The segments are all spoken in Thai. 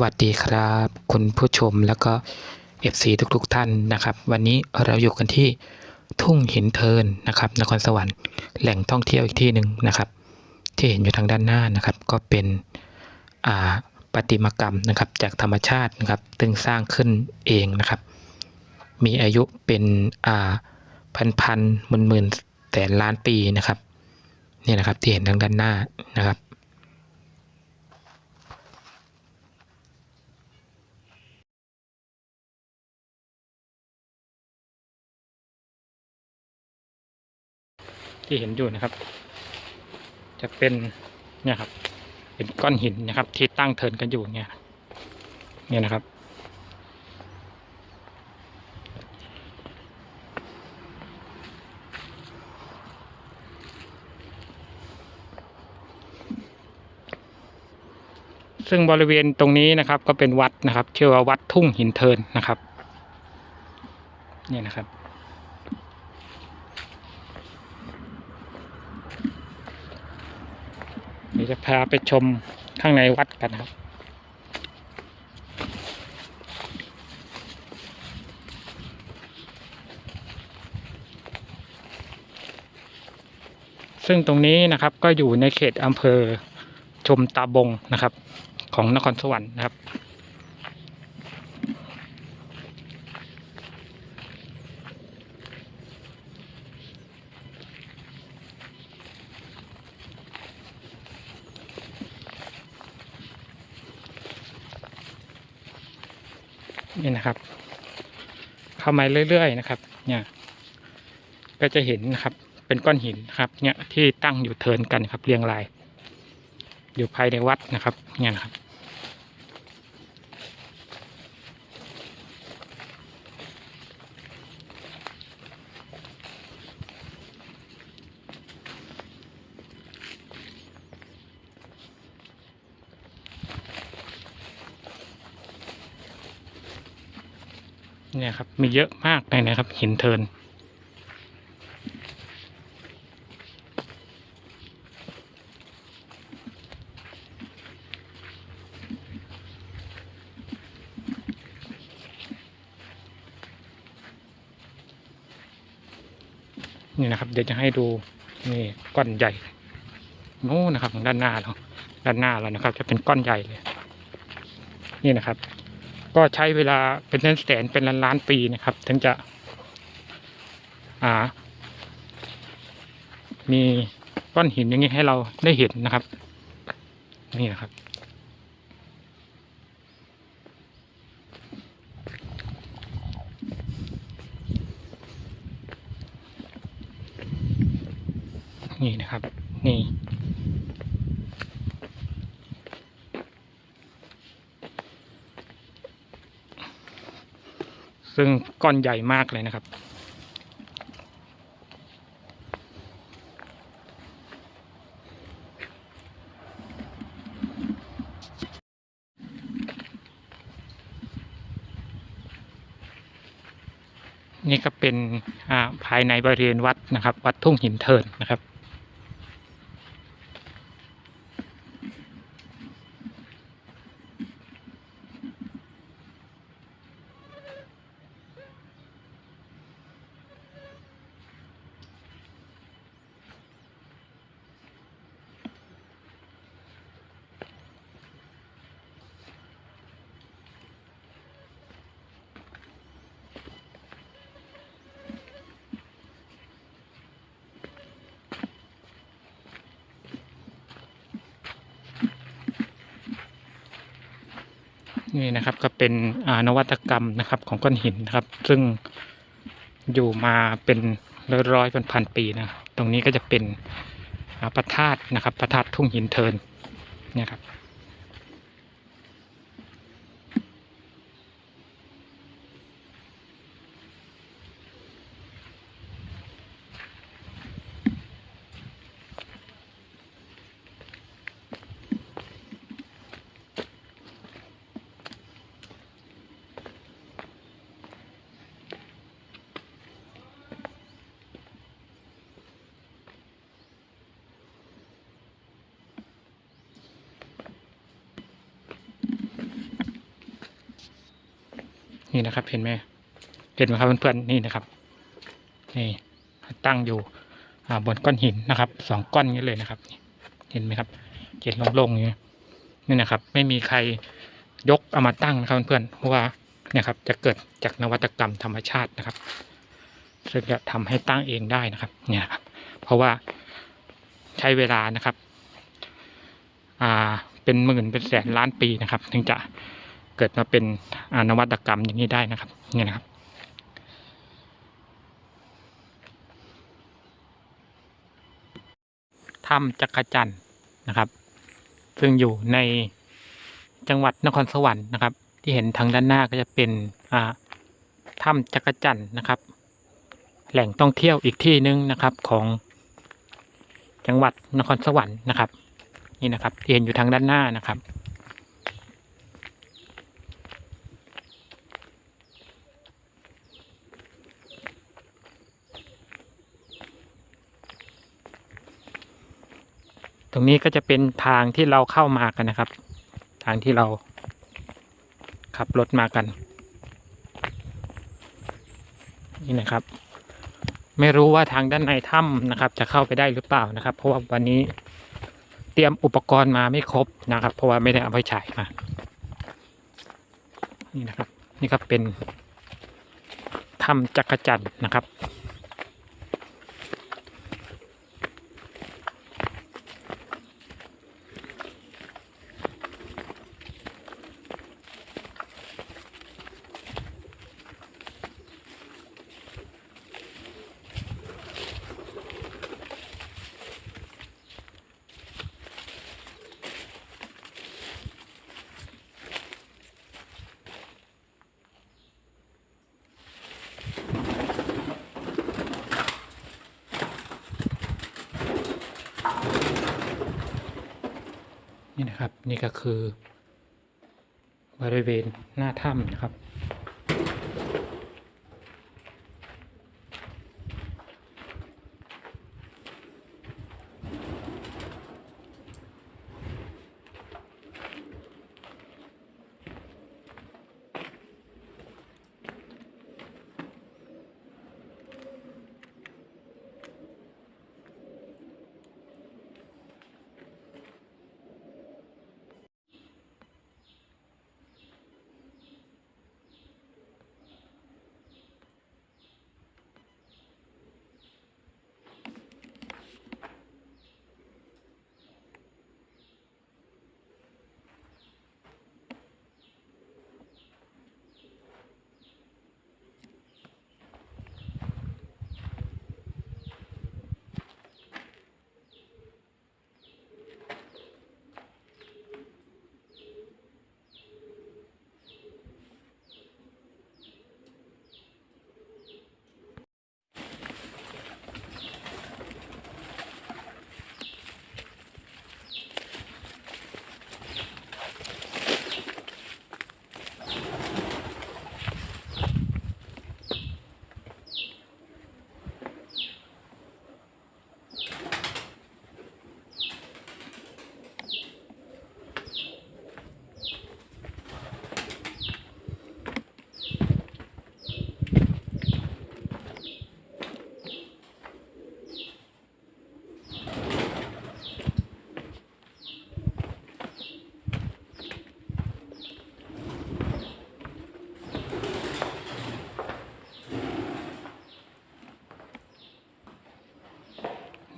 วัสดีครับ คุณผู้ชมแล้วก็ FC ทุกๆท่านนะครับ วันนี้เราอยู่กันที่ทุ่งหินเทินนะครับ นครสวรรค์แหล่งท่องเที่ยวอีกที่หนึ่งนะครับ ที่เห็นอยู่ทางด้านหน้านะครับ ก็เป็นอ่าประติมากรรมนะครับ จากธรรมชาตินะครับซึ่งสร้างขึ้นเองนะครับ มีอายุเป็นอ่าพันพันหมื่นหมื่นแสนล้านปีนะครับนี่นะครับที่เห็นทางด้านหน้านะครับ ที่เห็นอยู่นะครับ จะเป็นเนี่ยครับ เป็นก้อนหินนะครับ ที่ตั้งเทินกันอยู่เนี่ย เนี่ยนะครับ ซึ่งบริเวณตรงนี้นะครับ ก็เป็นวัดนะครับชื่อว่าวัดทุ่งหินเทินนะครับ เนี่ยนะครับ เดี๋ยว จะพาไปชมข้างในวัดกันครับ ซึ่งตรงนี้นะครับก็อยู่ในเขตอำเภอชมตาบงนะครับ ของนครสวรรค์นะครับ นี่นะครับ เข้ามาเรื่อยๆนะครับ เนี่ย ก็จะเห็นนะครับ เป็นก้อนหินนะครับ เนี่ยที่ตั้งอยู่เทินกันครับเรียงราย อยู่ภายในวัดนะครับ เนี่ยนะครับ เนี่ยครับ มีเยอะมากเลยนะครับ หินเทิน นี่นะครับ เดี๋ยวจะให้ดู นี่ก้อนใหญ่โน้นนะครับด้านหน้าเราด้านหน้าเรานะครับ จะเป็นก้อนใหญ่เลย นี่นะครับ ก็ใช้เวลาเป็นแสนแสนเป็นล้านล้านปีนะครับ ถึงจะมีก้อนหินอย่างนี้ให้เราได้เห็นนะครับ นี่นะครับ นี่นะครับ นี่ ซึ่งก้อนใหญ่มากเลยนะครับ นี่ก็เป็นภายในบริเวณวัดนะครับ วัดทุ่งหินเทินนะครับ นี่นะครับก็เป็นนวัตกรรมนะครับของก้อนหินนะครับ ซึ่งอยู่มาเป็นร้อยร้อยพันพันปีนะ ตรงนี้ก็จะเป็นพระธาตุนะครับพระธาตุทุ่งหินเทินเนี่ยครับ น นี่นะครับ เห็นไหมเห็นไหมครับเพื่อนๆนี่นะครับนี่ตั้งอยู่อบนก้อนหินนะครับสองก้อนนี้เลยนะครับ เห็นไหมครับเห็นโล่งๆอย่างนี้นี่นะครับ ไม่มีใครยกเอามาตั้งนะครับเพื่อนๆเพราะว่าเนี่ยครับจะเกิดจากนวัตกรรมธรรมชาตินะครับ ซึ่งจะทำให้ตั้งเองได้นะครับ เนี่ยครับ เพราะว่าใช้เวลานะครับ อ่าเป็นหมื่นเป็นแสนล้านปีนะครับ ถึงจะ เกิดมาเป็นอ่านวัตกรรมอย่างนี้ได้นะครับนี่นะครับ ถ้ำจักรจันนะครับ ซึ่งอยู่ในจังหวัดนครสวรรค์นะครับ ที่เห็นทางด้านหน้าก็จะเป็นอ่าถ้ำจักรจันนะครับ แหล่งท่องเที่ยวอีกที่หนึ่งนะครับของจังหวัดนครสวรรค์นะครับ นี่นะครับที่เห็นอยู่ทางด้านหน้านะครับ ตรงนี้ก็จะเป็นทางที่เราเข้ามากันนะครับ ทางที่เราขับรถมากัน นี่นะครับ ไม่รู้ว่าทางด้านในถ้ำนะครับ จะเข้าไปได้หรือเปล่านะครับ เพราะว่าวันนี้เตรียมอุปกรณ์มาไม่ครบนะครับ เพราะว่าไม่ได้เอาไปฉายมา นี่นะครับ นี่ก็เป็นถ้ำจักรจันทร์นะครับ นี่ก็คือบริเวณหน้าถ้ำนะครับ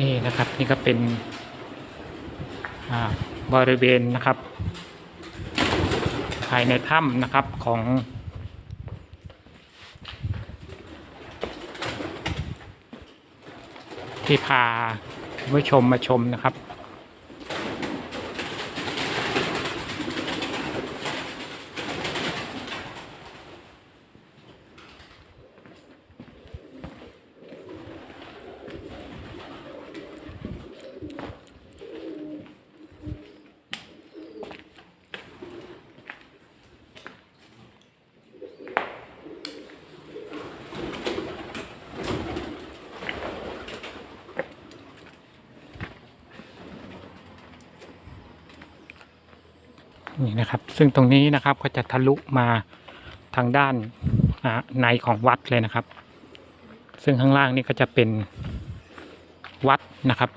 นี่นะครับนี่ก็เป็นบริเวณนะครับ ภายในถ้ำนะครับของที่พาผู้ชมมาชมนะครับ นี่นะครับ ซึ่งตรงนี้นะครับก็จะทะลุมาทางด้านในของวัดเลยนะครับ ซึ่งข้างล่างนี่ก็จะเป็นวัดนะครับ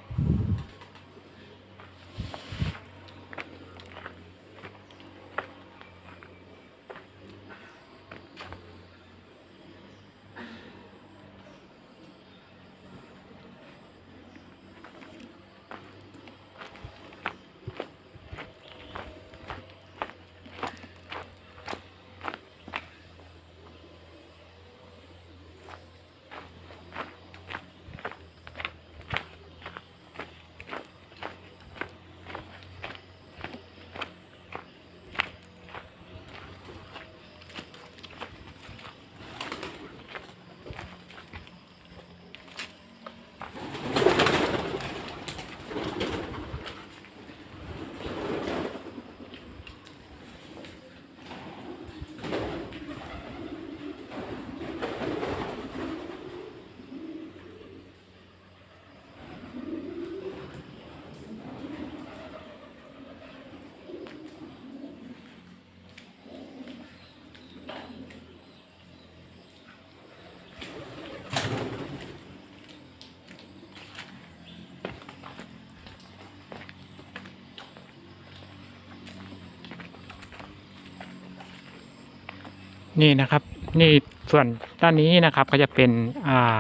นี่นะครับ นี่ส่วนด้านนี้นะครับก็จะเป็นอ่า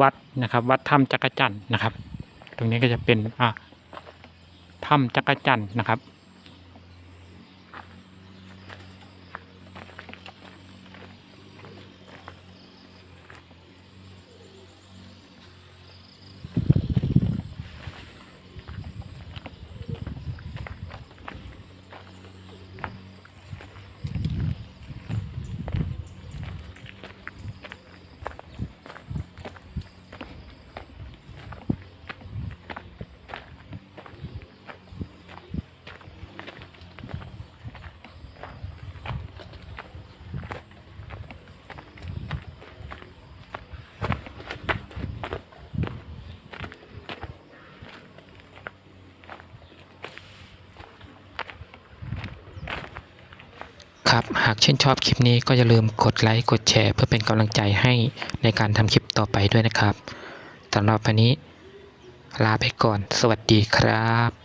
วัดนะครับ วัดถ้ำจักรจันทร์นะครับ ตรงนี้ก็จะเป็นอ่าถ้ำจักรจันทร์นะครับ ครับ หากชื่นชอบคลิปนี้ก็อย่าลืมกดไลค์กดแชร์ เพื่อเป็นกำลังใจให้ในการทำคลิปต่อไปด้วยนะครับสำหรับวันนี้ ลาไปก่อน สวัสดีครับ